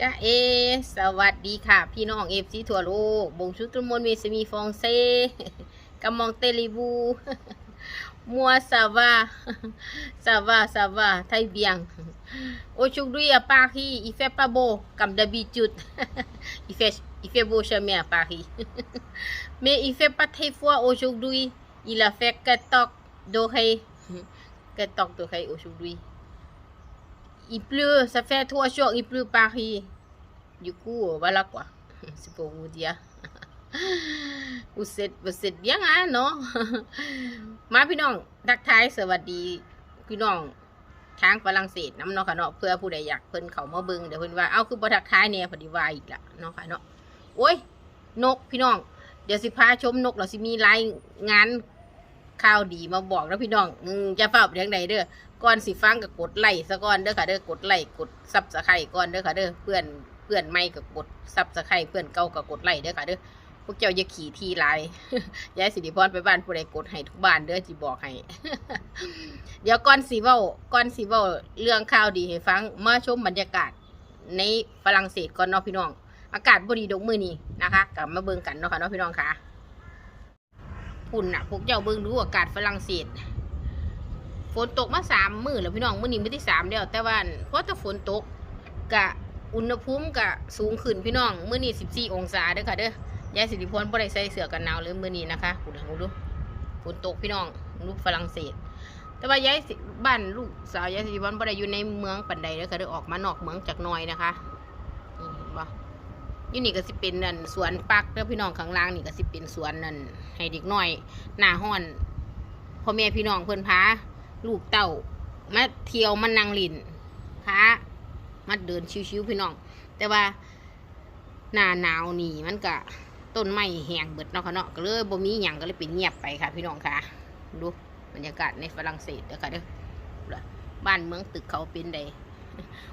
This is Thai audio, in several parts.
จ้าเอ สวัสดีค่ะ พี่น้องเอฟซีทั่วโลกบงชุดตุมนเมสมีฟองเซกำมองเตลิบู มัวสาวาสาวาสาวาไทยเบียง โอชุกดุยปาฮีอีเฟปาโบกับดาบีจุดอีเฟอีเฟโบชเมียปาฮีเมอีเฟปัทไทฟัวโอชุกดุยอีลาเฟกกะตอกโดไฮกะตอกโดไฮโอชุกดุย Il pleut, ça fait trois jours, il pleut Paris. Du coup, euh, voilà quoi. C'est pour vous dire. vous êtes, vous êtes bien, hein, non? มาพี่น้องทักทายสวัสดี พี่น้องทางฝรั่งเศสน้ำเนาะค่ะเนาะเพื่อผู้ใดอยากเพิ่นเขามาเบิงเดี๋ยวเพิ่นว่า เอาคือบ่ทักทายเนี่ยพอดีว่าอีกละเนาะค่ะเนาะ โอ้ย นกพี่น้อง เดี๋ยวสิพาชมนกเราสิมีรายงาน ข่าวดีมาบอกแล้วพี่น้องอืมจะเฝ้าไปทางใดเด้อก่อนสิฟังก็กดไลค์ซะก่อนเด้อค่ะเด้อกดไลค์กดซับสไครต์ก่อนเด้อค่ะเด้อเพื่อนเพื่อนใหม่ก็กดซับสไครต์เพื่อนเก่าก็กดไลค์เด้อค่ะเด้อพวกเจ้าอย่าขี่ทีหลายายสิริพรไปบ้านผู้ใดกดให้ทุกบ้านเด้อจิบอกให้ เดี๋ยวก่อนสีเว้าก่อนสีเว้าเรื่องข่าวดีให้ฟังมาชมบรรยากาศในฝรั่งเศสก่อนเนาะพี่น้อง อากาศบดีดกมือนี้นะคะกลับมาเบิ่งกันเนาะค่ะเนาะพี่น้องค่ะ พุ่นน่ะพวกเจ้าเบิ่งดูอากาศฝรั่งเศสฝนตกมาสามมื้อแล้วพี่น้องมื้อนี้มื้อที่สามแล้วแต่ว่าเพราะแต่ฝนตกกะอุณหภูมิกะสูงขึ้นพี่น้องมื้อนี้สิบสี่องศาเด้อค่ะเด้อยายสิริพรบ่ได้ใส่เสื้อกันหนาวเลยมื้อนี้นะคะคุณดูฝนตกพี่น้องลูกฝรั่งเศส แต่ว่ายายบ้านลูกสาวยายสิริพรบ่ได้อยู่ในเมืองปันใดเด้อค่ะเด้อออกมานอกเมืองจากน้อยนะคะ ยู่นี่ก็สิเป็นนั่นสวนปักแล้วพี่น้องข้างล่างนี่ก็สิเป็นสวนนั่นให้เด็กน้อยหน้าห้อนพ่อแม่พี่น้องเพิ่อนพาลูกเต้ามาเที่ยวมานั่งลินพามาเดินชิวๆพี่น้อง แต่ว่าหน้าหนาวนี่มันก็ต้นไม้แห้งเบิดเนาะค่ะเนาะก็เลยบ่มีหยังก็เลยเป็นเงียบไปค่ะ พี่น้องค่ะ ดูบรรยากาศในฝรั่งเศสเด้อค่ะเด้อบ้านเมืองตึกเขาเป็นใด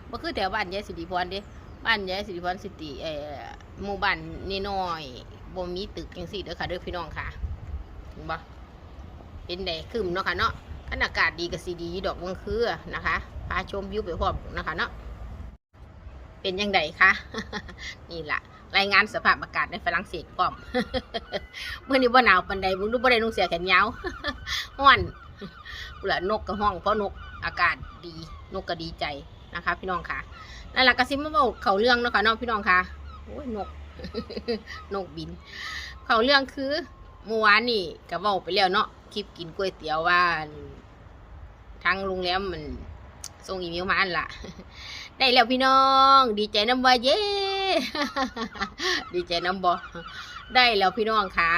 บ่คือแถวบ้านยายสิริพรเด้ บ้านยายสิริพรสิติเอ่อหมู่บ้านน้อยบ่มีตึกจังซี่เด้อค่ะเด้อพี่น้องค่ะเห็นบ่เป็นใดครึมเนาะค่ะเนาะอากาศดีกับซีดีดอกเมืองคือนะคะพาชมวิวไปพร้อมนะคะเนาะเป็นยังไงคะนี่แหละรายงานสภาพอากาศในฝรั่งเศสพร้อมเมื่อนี้ว่าหนาวปันใดมึงดูบ่ได้นุ่งเสียแขนยาวห้อนเหลือนกกับห้องเพราะนกอากาศดีนกก็ดีใจ นะคะ พี่น้องค่ะนั่นแหละกระซิบมาบอกเขาเรื่องเนาะค่ะน้องพี่น้องค่ะโอ้ยนกนกบิน เขาเรื่องคือเมื่อวานนี่ก็เว้าไปแล้วเนาะคลิปกินก๋วยเตี๋ยวว่าทางโรงแรมมันส่งอีเมลมาอันละได้แล้วพี่น้อง ดีใจน้ำว่าเย้ดีใจน้ำบอได้แล้วพี่น้องค่ะ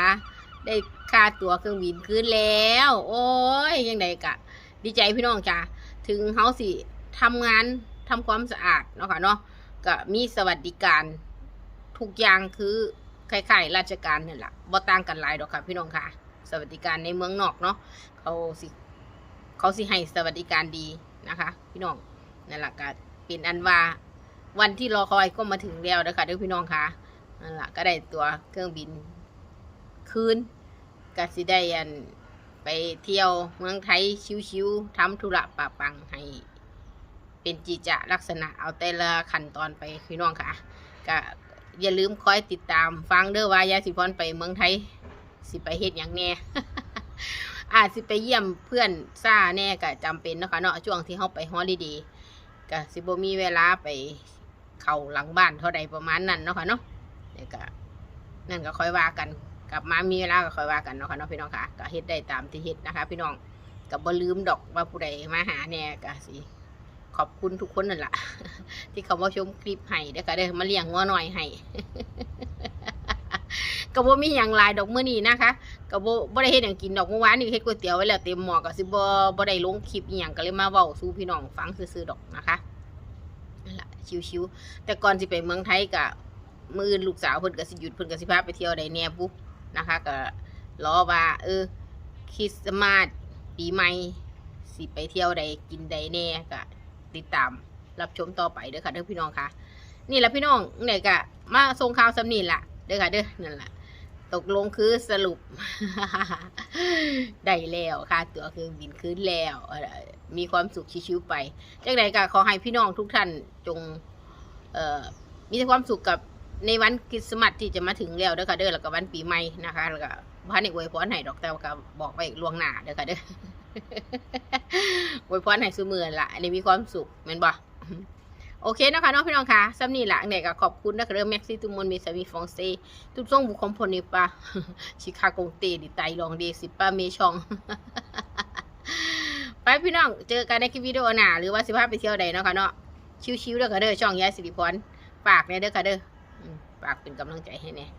ได้ค่าตั๋วเครื่องบินคืนแล้ว โอ้ยยังไงกะ ดีใจพี่น้องจ้ะถึงเฮาสิ ทำงานทำความสะอาดเนาะค่ะเนาะก็มีสวัสดิการทุกอย่างคือคล้ายๆราชการนี่แหละบ่ต่างกันหลายดอกค่ะพี่น้องค่ะ สวัสดิการในเมืองนอกเนาะเขาสิเขาสิให้สวัสดิการดีนะคะ พี่น้องนั่นแหละก็เป็นอันว่าวันที่รอคอยก็มาถึงแล้วนะคะเด้อพี่น้องค่ะนั่นแหละก็ได้ตัวเครื่องบินคืนก็สิได้อันไปเที่ยวเมืองไทยชิวๆทำธุระปะปังให้ เป็นจิจะลักษณะเอาแต่ละขั้นตอนไปพี่น้องค่ะก็อย่าลืมคอยติดตามฟังเด้อว่ายาสิพรไปเมืองไทย สิไปเฮ็ดอย่างแน่อาจสิไปเยี่ยมเพื่อนซ่าแน่ก็จำเป็นนะคะเนาะช่วงที่เขาไปฮอลิเดย์ก็สิบ่มีเวลาไปเข้าหลังบ้านเท่าใดประมาณนั้นเนาะค่ะเนาะเดี๋ยวก็นั่นก็ค่อยว่ากันกลับมามีเวลาก็ค่อยว่ากันเนาะค่ะเนาะพี่น้องค่ะก็เฮ็ดได้ตามที่เฮ็ดนะคะ พี่น้องก็บ่ลืมดอกว่าผู้ใดมาหาแน่ก็สิ ขอบคุณทุกคนนั่นแหละที่เขามาชมคลิปให้เด้อค่ะเด้อมาเลี้ยงงัวหน่อยให้ก็บ่มีหยังหลายดอกเมื้อนี้นะคะก็บ่บ่ได้เฮ็ดหยังกินดอกเมื่อวานนี่เฮ็ดก๋วยเตี๋ยวไว้แล้วเต็มหม้อก็สิบ่บ่ได้ลงคลิปอีหยังก็เลยมาเว้าสู่พี่น้องฟังซื่อๆดอกนะคะนั่นแหละชิวๆแต่ก่อนสิไปเมืองไทยก็มื้ออื่นลูกสาวเพิ่นก็สิหยุดเพิ่นก็สิพาไปเที่ยวได้แหน่ปุ๊บนะคะก็รอว่า เออคริสต์มาสปีใหม่สิไปเที่ยวใดกินใดแน่ก็ ติดตาม รับชมต่อไปเด้อค่ะเด้อพี่น้องค่ะ นี่แหละพี่น้องเนี่ยก็มาส่งข่าวสำนีล่ะเด้อค่ะเด้อนั่นแหละตกลงคือสรุปได้แล้วค่ะ ตัวคือบินขึ้นแล้ว มีความสุขชิวๆไปจากใดก็ขอให้พี่น้องทุกท่านจงมีแต่ความสุขกับในวันคริสต์มาสที่จะมาถึงแล้วเด้อค่ะเด้อแล้วก็วันปีใหม่นะคะ แล้วก็พันในอวยพรให้ดอกแต่ว่าก็บอกไปล่วงหน้าเด้อค่ะเด้อ อวยพรให้ซุมือละอันนี้มีความสุขแม่นบ่โอเคนะคะน้องพี่น้องคะสำนีละเนี่ยก็ขอบคุณนะคะเริ่มแม็กซี่ตุมนมีสามีฟองเซทุกช่วงบุคคลพลนิปะชิคากงเตดิไตลองเดสิปะเมชอง ไปพี่น้องเจอกันในคลิปวิดีโอหน้าหรือว่าสิพาไปเที่ยวใดเนาะค่ะเนาะชิวๆเด้อค่ะเด้อช่องยายสิริพรฝากเนี่ยเด้อค่ะเด้อฝากเป็นกำลังใจให้เนี่ย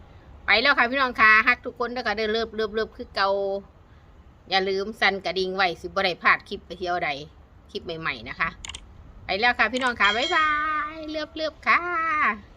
ไปแล้วค่ะพี่น้องค่ะฮักทุกคนเด้อค่ะเด้อเลิฟเลิฟเลิฟคือเก่า อย่าลืมสั่นกระดิ่งไว้สิบ่ได้พลาดคลิปไปเที่ยวใดคลิปใหม่ๆนะคะ ไปแล้วค่ะพี่น้องค่ะ บ๊ายบาย เลือบเลือบๆค่ะ